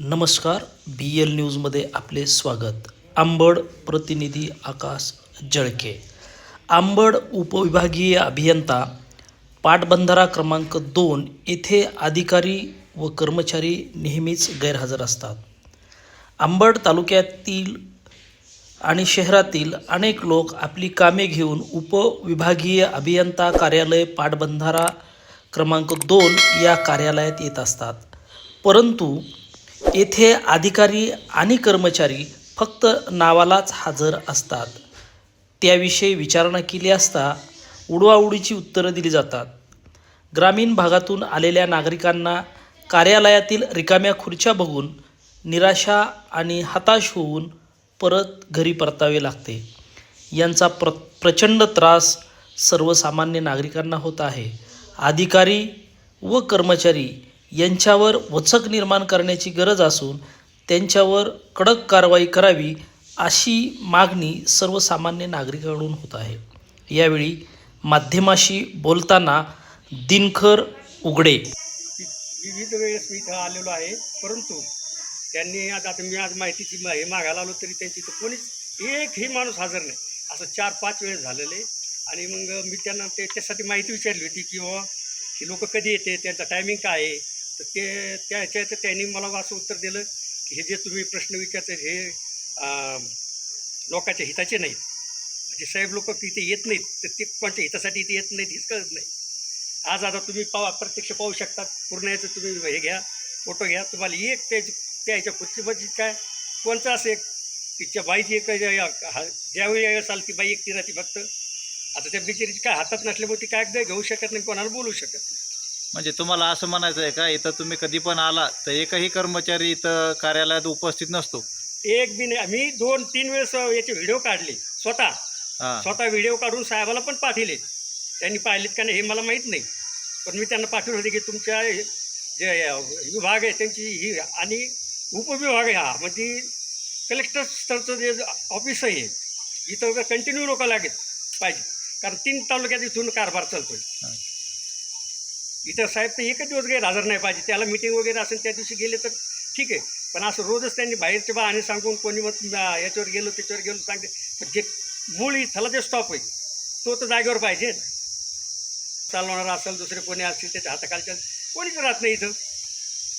नमस्कार बी एल न्यूजमध्ये आपले स्वागत. आंबड प्रतिनिधी आकाश जळके. आंबड उपविभागीय अभियंता पाटबंधारा क्रमांक दोन येथे अधिकारी व कर्मचारी नेहमीच गैरहजर असतात. आंबड तालुक्यातील आणि शहरातील अनेक लोक आपली कामे घेऊन उपविभागीय अभियंता कार्यालय पाटबंधारा क्रमांक दोन या कार्यालयात येत असतात. परंतु येथे अधिकारी आणि कर्मचारी फक्त नावालाच हजर असतात. त्याविषयी विचारणा केली असता उडवाउडीची उत्तरं दिली जातात. ग्रामीण भागातून आलेल्या नागरिकांना कार्यालयातील रिकाम्या खुर्च्या बघून निराशा आणि हताश होऊन परत घरी परतावे लागते. यांचा प्र प्रचंड त्रास सर्वसामान्य नागरिकांना होत आहे. अधिकारी व कर्मचारी यांच्यावर वचक निर्माण करण्याची गरज असून त्यांच्यावर कडक कारवाई करावी अशी मागणी सर्वसामान्य नागरिकांकडून होत आहे. यावेळी माध्यमाशी बोलताना दिनकर उघडे. वि- विविध वेळेस मी इथं आलेलो आहे. परंतु त्यांनी आज आता मी आज माहितीची हे मागायला आलो तरी त्यांची तर कोणीच एकही माणूस हजर नाही. असं चार पाच वेळेस झालेले आणि मग मी त्यांना त्याच्यासाठी माहिती विचारली होती की बाबा ही लोक कधी येते? त्यांचा टायमिंग काय आहे? तर ते त्या ह्याच्यात त्यांनी मला असं उत्तर दिलं की हे जे तुम्ही प्रश्न विचारता हे लोकांच्या हिताचे नाहीत. म्हणजे साहेब लोक तिथे येत नाहीत तर ते कोणत्या हितासाठी इथे येत नाहीत हेच कळत नाही. आज आता तुम्ही पावा प्रत्यक्ष पाहू शकता पूर्ण याचं तुम्ही हे घ्या फोटो घ्या तुम्हाला एक त्याची त्या ह्याच्या कुस्तीमध्ये काय कोणचं असं एक तिच्या बाईची एक हा- ज्यावेळी असाल ती बाई एकटी राहते फक्त आता त्या बिचारीची काय हातात नसल्यामुळे ती काय एकदा घेऊ शकत नाही कोणाला बोलू शकत नाही. म्हणजे तुम्हाला असं म्हणायचं आहे का इथं तुम्ही कधी पण आला तर एकही कर्मचारी इथं कार्यालयात उपस्थित नसतो. एक बी नाही मी दोन तीन वेळेस याचे व्हिडिओ काढले स्वतः. हां. स्वतः व्हिडिओ काढून साहेबाला पण पाठवले. त्यांनी पाहिलेत का नाही हे मला माहीत नाही. पण मी त्यांना पाठवले होते की तुमच्या हे- जे विभाग आहे त्यांची ही आणि उपविभाग आहे हा. म्हणजे कलेक्टर स्तरचं जे ऑफिस आहे इथं कंटिन्यू लोक लागेल पाहिजे. कारण तीन तालुक्यात इथून कारभार चालतोय. इथं साहेब तर एकच दिवस गैरहजर नाही पाहिजे. त्याला मिटिंग वगैरे असेल त्या दिवशी गेले तर ठीक आहे. पण असं रोजच त्यांनी बाहेरचे बा आणि सांगून कोणी मग याच्यावर गेलो त्याच्यावर गेलो सांगते. पण जे मूळ इथला जे स्टॉप आहे तो तर जागेवर पाहिजे. चालवणार असेल दुसरे कोणी असतील त्याच्या हाताखालच्या कोणीच राहत नाही इथं.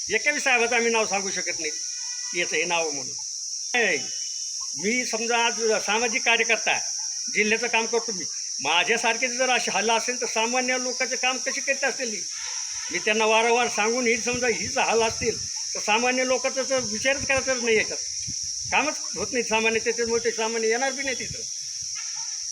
एकावी साहेबाचं आम्ही नाव सांगू शकत नाही. याचं हे नाव म्हणून. नाही, मी समजा आज सामाजिक कार्यकर्ता आहे. जिल्ह्याचं काम करतो मी. माझ्यासारखे जर असे हल्ला असेल तर सामान्य लोकांचे काम कसे करत असतील मी त्यांना वारंवार सांगून ही समजा हीच हाल असतील तर सामान्य लोकांचा तर विचारच करायचं नाही याच्यात. कामच होत नाही सामान्य त्याच्यामुळे ते सामान्य येणार बी नाही तिथं.